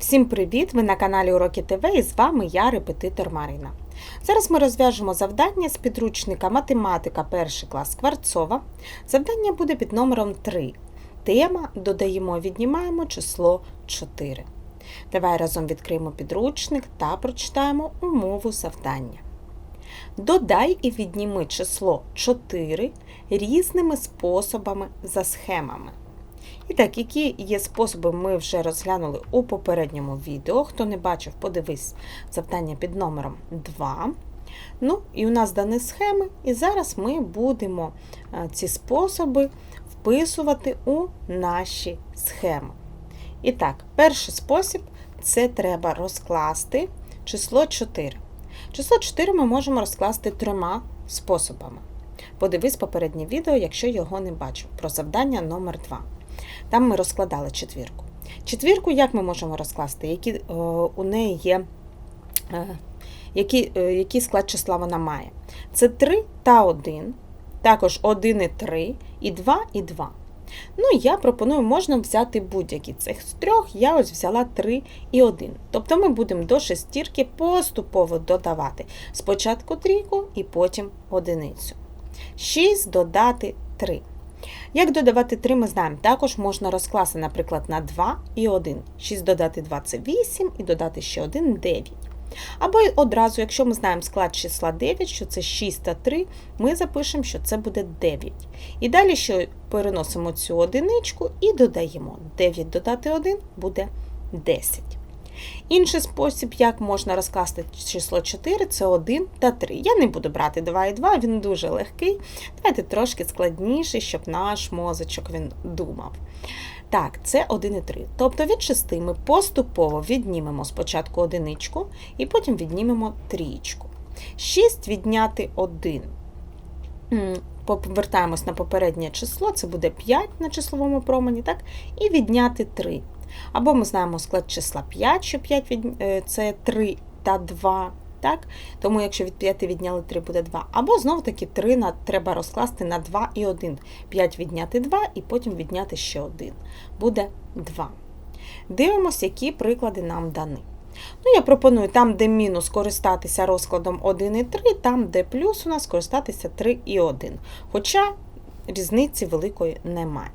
Всім привіт! Ви на каналі Уроки ТВ і з вами я, репетитор Марина. Зараз ми розв'яжемо завдання з підручника Математика 1 клас Скворцова. Завдання буде під номером 3. Тема додаємо, віднімаємо число 4. Давай разом відкриємо підручник та прочитаємо умову завдання. Додай і відніми число 4 різними способами за схемами. І так, які є способи, ми вже розглянули у попередньому відео. Хто не бачив, подивись завдання під номером 2. Ну, і у нас дані схеми, і зараз ми будемо е, ці способи вписувати у наші схеми. І так, перший спосіб це треба розкласти число 4. Число 4 ми можемо розкласти трьома способами. Подивись попереднє відео, якщо його не бачив, про завдання номер 2 Там ми розкладали четвірку. Четвірку як ми можемо розкласти? Які е, у неї є, е, які, е, який склад числа вона має? Це 3 та 1, також 1 і 3, і 2 і 2. Ну, я пропоную, можна взяти будь-які цих з трьох, я ось взяла 3 і 1. Тобто ми будемо до шестірки поступово додавати. Спочатку трійку і потім одиницю. 6 додати 3. Як додавати 3, ми знаємо. Також можна розкласти, наприклад, на 2 і 1. 6 додати 2 це 8, і додати ще 1 9. Або одразу, якщо ми знаємо склад числа 9, що це 6 та 3, ми запишемо, що це буде 9. І далі ще переносимо цю одиничку і додаємо 9 додати 1 буде 10. Інший спосіб, як можна розкласти число 4, це 1 та 3. Я не буду брати 2 і 2, він дуже легкий. Давайте трошки складніший, щоб наш мозочок він думав. Так, це 1 і 3. Тобто від 6 ми поступово віднімемо спочатку одиничку і потім віднімемо трієчку. 6 відняти 1. Повертаємось на попереднє число, це буде 5 на числовому промені, так? і відняти 3. Або ми знаємо склад числа 5, що 5 від... Е, це 3 та 2. Так? Тому, якщо від 5 відняли 3, буде 2. Або знову-таки 3 на, треба розкласти на 2 і 1. 5 відняти 2 і потім відняти ще 1. Буде 2. Дивимося, які приклади нам дані. Ну, Я пропоную там, де мінус користатися розкладом 1 і 3, там, де плюс у нас користатися 3 і 1. Хоча різниці великої немає.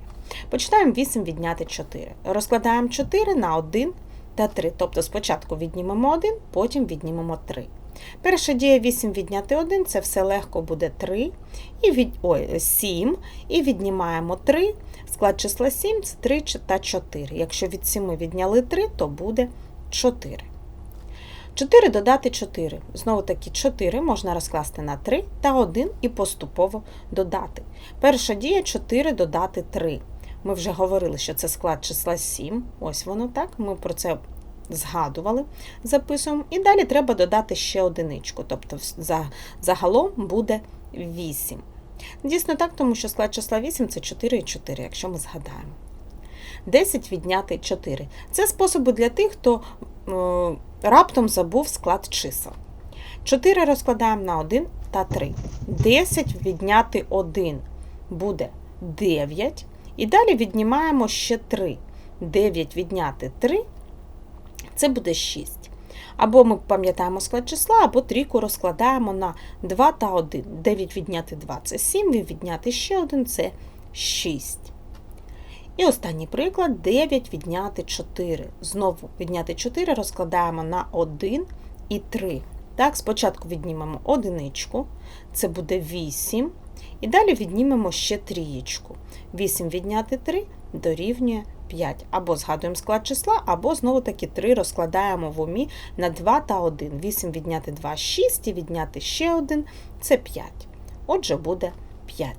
Починаємо 8 відняти 4. Розкладаємо 4 на 1 та 3. Тобто спочатку віднімемо 1, потім віднімемо 3. Перша дія 8 відняти 1, це все легко буде 3, і від, ой, 7, і віднімаємо 3. Склад числа 7 це 3 та 4. Якщо від 7 відняли 3, то буде 4. 4 додати 4. Знову таки 4 можна розкласти на 3 та 1 і поступово додати. Перша дія 4 додати 3. Ми вже говорили, що це склад числа 7. Ось воно так. Ми про це згадували, записуємо. І далі треба додати ще одиничку. Тобто загалом буде 8. Дійсно так, тому що склад числа 8 це 4 і 4, якщо ми згадаємо. 10 відняти 4. Це способи для тих, хто е, раптом забув склад чисел. 4 розкладаємо на 1 та 3. 10 відняти 1 буде 9. І далі віднімаємо ще 3. 9 відняти 3 це буде 6. Або ми пам'ятаємо склад числа, або трійку розкладаємо на 2 та 1. 9 відняти 2 це 7, відняти ще 1 це 6. І останній приклад 9 відняти 4. Знову відняти 4 розкладаємо на 1 і 3. Так, Спочатку віднімемо одиничку, це буде 8. І далі віднімемо ще трієчку. 8 відняти 3 дорівнює 5. Або згадуємо склад числа, або знову-таки 3 розкладаємо в умі на 2 та 1. 8 відняти 2 6 і відняти ще 1 це 5. Отже, буде 5.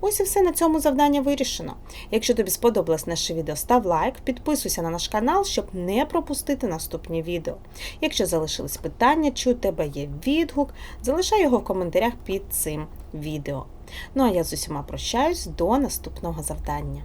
Ось і все на цьому завдання вирішено. Якщо тобі сподобалось наше відео, став лайк, підписуйся на наш канал, щоб не пропустити наступні відео. Якщо залишились питання, чи у тебе є відгук, залишай його в коментарях під цим відео. Ну а я з усіма прощаюсь до наступного завдання.